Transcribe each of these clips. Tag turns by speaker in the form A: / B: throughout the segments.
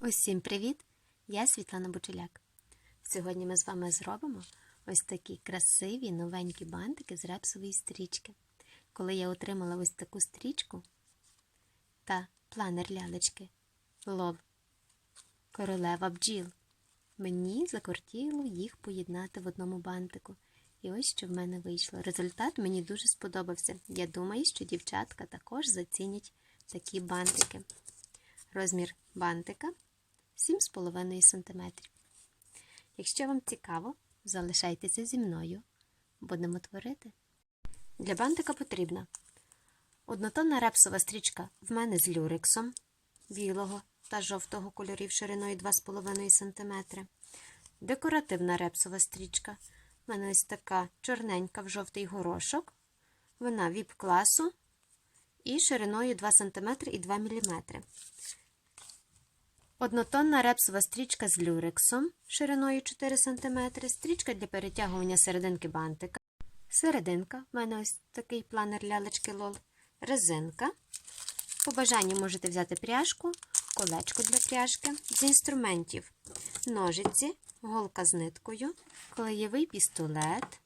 A: Усім привіт! Я Світлана Бучеляк. Сьогодні ми з вами зробимо ось такі красиві новенькі бантики з репсової стрічки. Коли я отримала ось таку стрічку та планер лялечки Лов Королева бджіл, мені закортіло їх поєднати в одному бантику. І ось що в мене вийшло. Результат мені дуже сподобався. Я думаю, що дівчатка також зацінять такі бантики. Розмір бантика 7,5 см. Якщо вам цікаво, залишайтеся зі мною. Будемо творити. Для бантика потрібна однотонна репсова стрічка в мене з люрексом білого та жовтого кольорів шириною 2,5 см. Декоративна репсова стрічка. В мене ось така чорненька в жовтий горошок. Вона віп класу і шириною 2 см і 2 мм. Однотонна репсова стрічка з люрексом шириною 4 см, стрічка для перетягування серединки бантика. Серединка, в мене ось такий планер лялечки лол, резинка. По бажанню можете взяти пряжку, колечко для пряжки. З інструментів ножиці, голка з ниткою, клеєвий пістолет,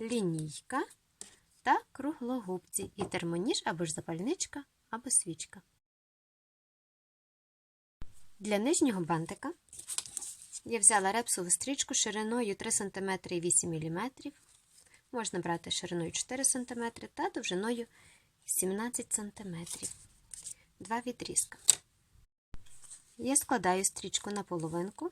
A: лінійка та круглогубці і термоніж або ж запальничка, або свічка. Для нижнього бантика я взяла репсову стрічку шириною 3 см і 8 мм. Можна брати шириною 4 см та довжиною 17 см. Два відрізка. Я складаю стрічку на половинку,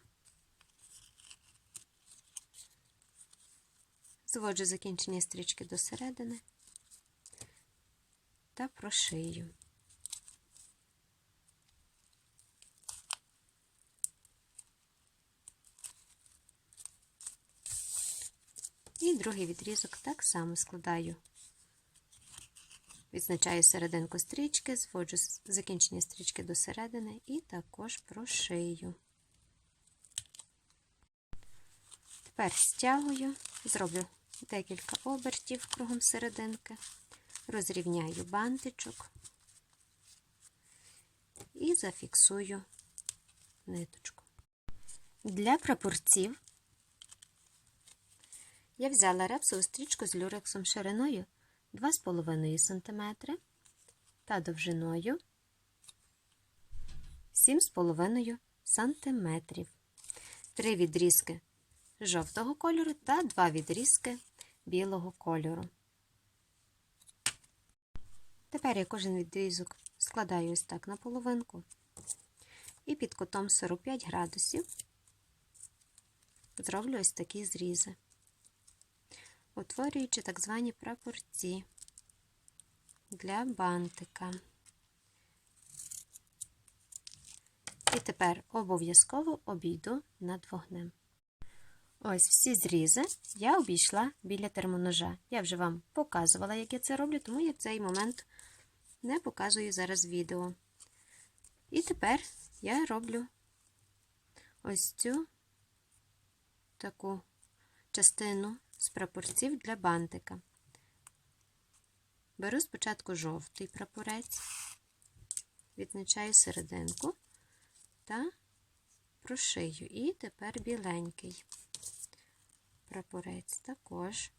A: зводжу закінчення стрічки до середини та прошию. І другий відрізок так само складаю. Відзначаю серединку стрічки, зводжу закінчення стрічки до середини і також прошию. Тепер стягую, зроблю декілька обертів кругом серединки, розрівняю бантичок і зафіксую ниточку. Для прапорців я взяла репсову стрічку з люрексом шириною 2,5 см та довжиною 7,5 см. Три відрізки жовтого кольору та два відрізки білого кольору. Тепер я кожен відрізок складаю ось так на половинку і під кутом 45 градусів зроблю ось такі зрізи утворюючи так звані прапорці для бантика. І тепер обов'язково обійду над вогнем. Ось всі зрізи я обійшла біля термоножа. Я вже вам показувала, як я це роблю, тому я цей момент не показую зараз відео. І тепер я роблю ось цю таку частину з прапорців для бантика. Беру спочатку жовтий прапорець, відзначаю серединку та прошию. І тепер біленький прапорець також.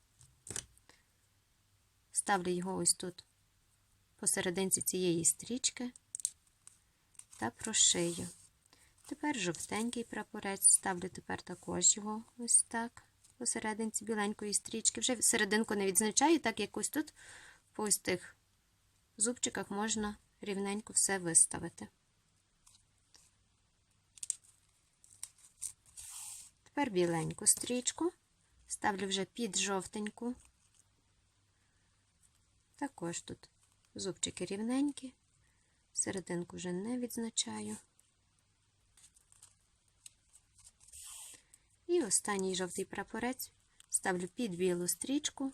A: Ставлю його ось тут посерединці цієї стрічки та прошию. Тепер жовтенький прапорець, ставлю тепер також його ось так посерединці біленької стрічки. Вже серединку не відзначаю, так як ось тут по ось тих зубчиках можна рівненько все виставити. Тепер біленьку стрічку ставлю вже під жовтеньку. Також тут зубчики рівненькі, серединку вже не відзначаю. І останній жовтий прапорець ставлю під білу стрічку.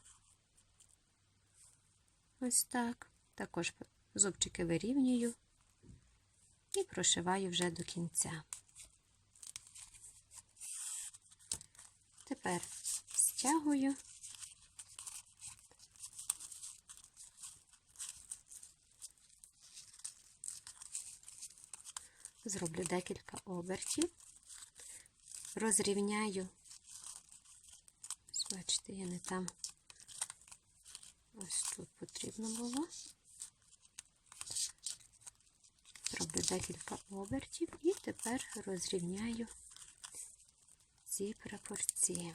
A: Ось так. Також зубчики вирівнюю і прошиваю вже до кінця. Тепер стягую. зроблю декілька обертів, розрівняю. Бачите, я не там. Ось тут потрібно було. Зроблю декілька обертів і тепер розрівняю ці прапорці.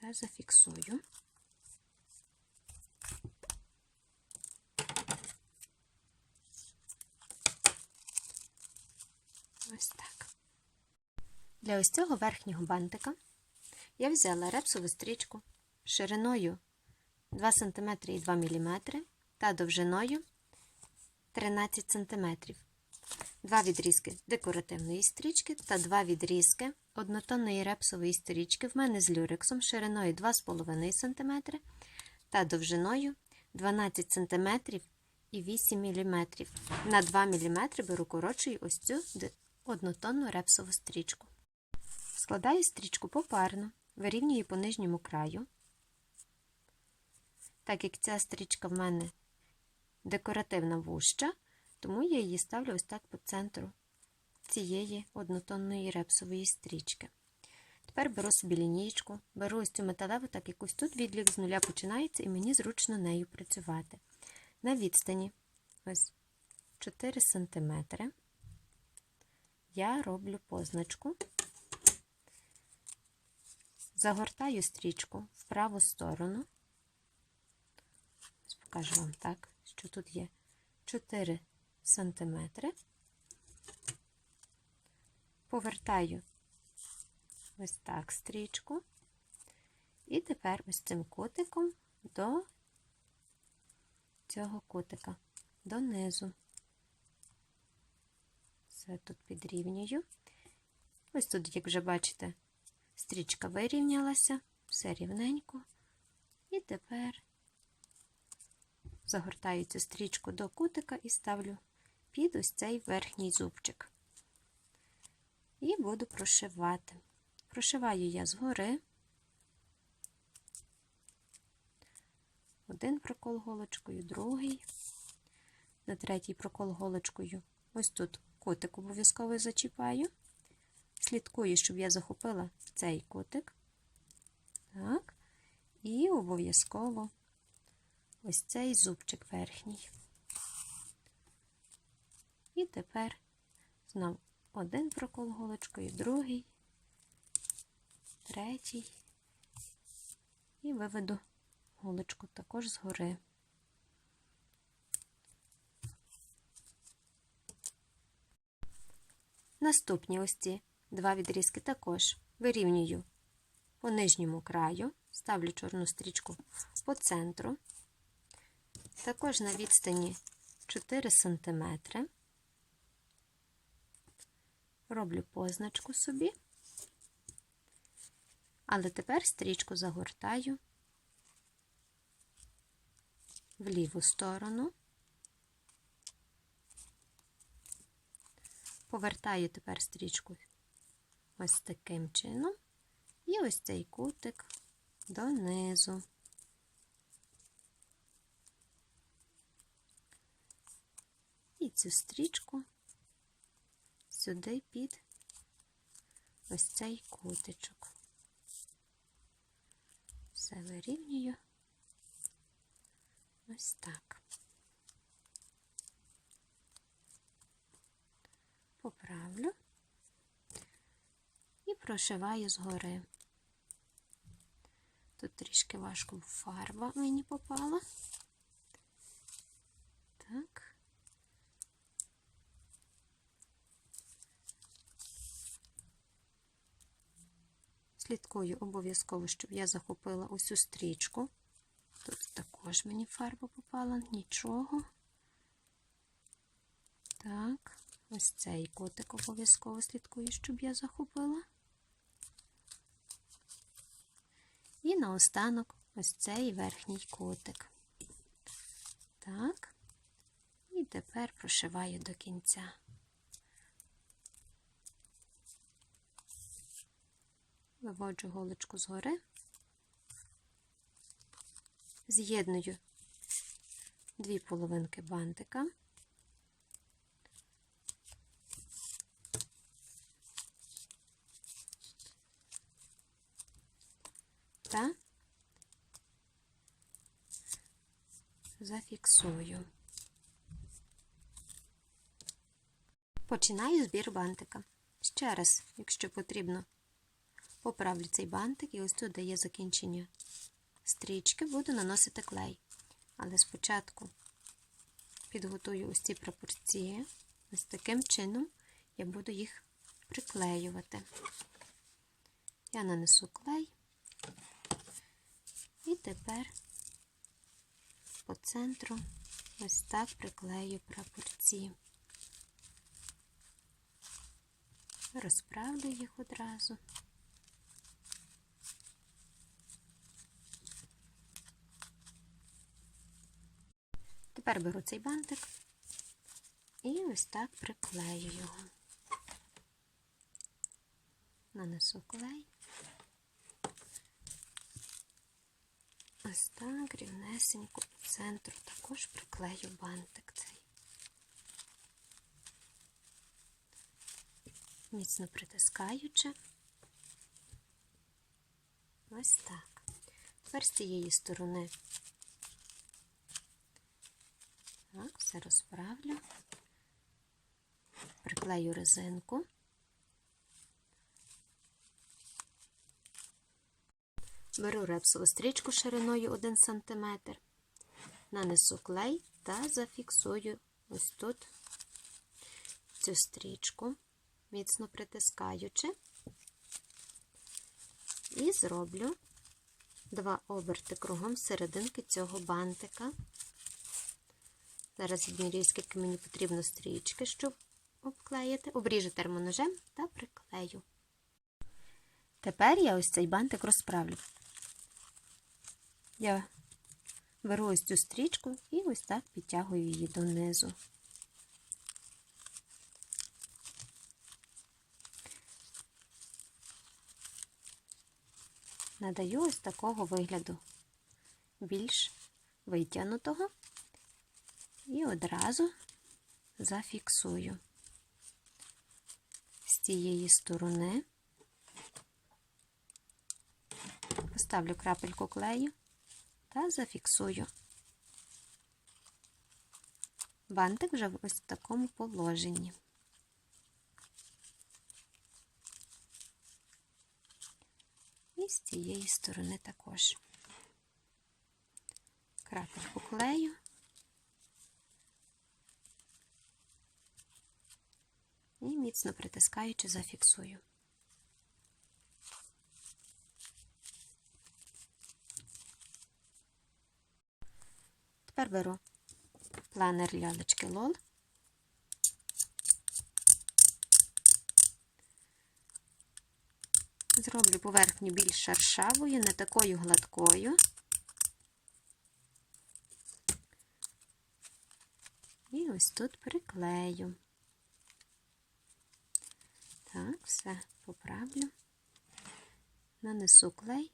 A: Та зафіксую. Ось так. Для ось цього верхнього бантика я взяла репсову стрічку шириною 2 см і 2 мм та довжиною 13 см. Два відрізки декоративної стрічки та два відрізки однотонної репсової стрічки в мене з люрексом шириною 2,5 см та довжиною 12 см і 8 мм. На 2 мм беру коротшою ось цю однотонну репсову стрічку. Складаю стрічку попарно, вирівнюю по нижньому краю. Так як ця стрічка в мене декоративна вуща, тому я її ставлю ось так по центру цієї однотонної репсової стрічки. Тепер беру собі лінієчку, беру ось цю металеву, так як ось тут відлік з нуля починається, і мені зручно нею працювати. На відстані ось 4 см я роблю позначку, загортаю стрічку в праву сторону. Покажу вам так, що тут є 4 сантиметри. Повертаю ось так стрічку, і тепер ось цим кутиком до цього кутика, донизу. Все тут підрівнюю. Ось тут, як вже бачите, стрічка вирівнялася, все рівненько. І тепер загортаю цю стрічку до кутика і ставлю під ось цей верхній зубчик. І буду прошивати. Прошиваю я згори. Один прокол голочкою, другий, на третій прокол голочкою. Ось тут кутик обов'язково зачіпаю. Слідкую, щоб я захопила цей кутик. Так, і обов'язково ось цей зубчик верхній. І тепер знову один прокол голочкою, другий, третій, і виведу голочку також згори. Наступні ось ці два відрізки також вирівнюю по нижньому краю, ставлю чорну стрічку по центру, також на відстані 4 см. Роблю позначку собі, але тепер стрічку загортаю в ліву сторону, повертаю тепер стрічку ось таким чином, і ось цей кутик донизу. І цю стрічку сюди під ось цей кутичок. Все вирівнюю ось так. Поправлю прошиваю згори. Тут трішки важко фарба мені попала. Так. Слідкую обов'язково, щоб я захопила цю стрічку. Тут також мені фарба попала, нічого. Так, ось цей котик обов'язково слідкую, щоб я захопила. І наостанок ось цей верхній котик. Так, і тепер прошиваю до кінця. Виводжу голочку згори з'єдную дві половинки бантика. Та зафіксую. Починаю збір бантика. Ще раз, якщо потрібно, поправлю цей бантик і ось тут, де є закінчення стрічки, буду наносити клей. Але спочатку підготую ось ці пропорції. Ось таким чином я буду їх приклеювати. Я нанесу клей і тепер по центру ось так приклею прапорці. Розправлю їх одразу. Тепер беру цей бантик і ось так приклею його. Нанесу клей. Ось так рівнесенько по центру також приклею бантик цей. Міцно притискаючи. Ось так. Тепер з цієї сторони так, все розправлю, приклею резинку. Беру репсову стрічку шириною 1 см, нанесу клей та зафіксую ось тут цю стрічку, міцно притискаючи, і зроблю два оберти кругом серединки цього бантика. Зараз відмірюю, скільки мені потрібно стрічки, щоб обклеїти. Обріжу термоножем та приклею. Тепер я ось цей бантик розправлю. Я беру ось цю стрічку і ось так підтягую її донизу. Надаю ось такого вигляду, більш витягнутого, і одразу зафіксую з цієї сторони, поставлю крапельку клею та зафіксую. Бантик вже в ось такому положенні. І з цієї сторони також крапельку клею. І міцно притискаючи, зафіксую. Тепер беру планер лялечки лол. Зроблю поверхню більш шершавою, не такою гладкою. І ось тут приклею. Так, все поправлю, нанесу клей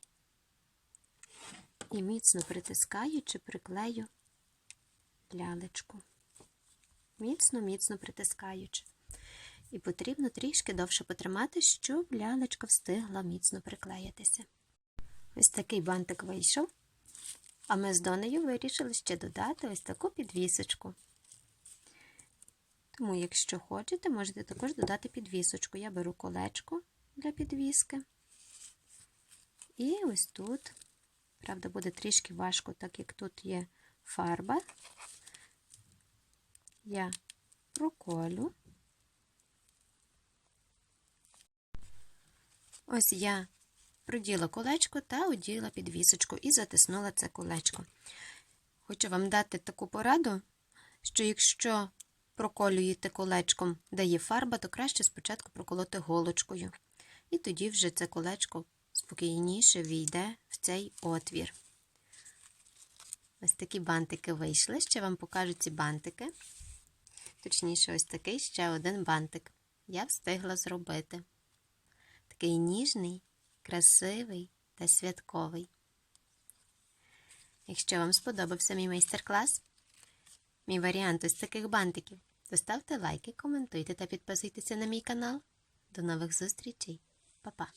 A: і міцно притискаючи, приклею лялечку. Міцно-міцно притискаючи. І потрібно трішки довше потримати, щоб лялечка встигла міцно приклеїтися. Ось такий бантик вийшов, а ми з Донею вирішили ще додати ось таку підвісочку. Тому, якщо хочете, можете також додати підвісочку. Я беру колечко для підвіски. І ось тут, правда, буде трішки важко, так як тут є фарба. Я проколю. Ось я проділа колечко та оділа підвісочку і затиснула це колечко. Хочу вам дати таку пораду, що якщо проколюєте колечком, де є фарба, то краще спочатку проколоти голочкою. І тоді вже це колечко спокійніше війде в цей отвір. Ось такі бантики вийшли. Ще вам покажу ці бантики. Точніше, ось такий ще один бантик. Я встигла зробити. Такий ніжний, красивий та святковий. Якщо вам сподобався мій майстер-клас, мій варіант ось таких бантиків, то ставте лайки, коментуйте та підписуйтеся на мій канал. До нових зустрічей. Па-па!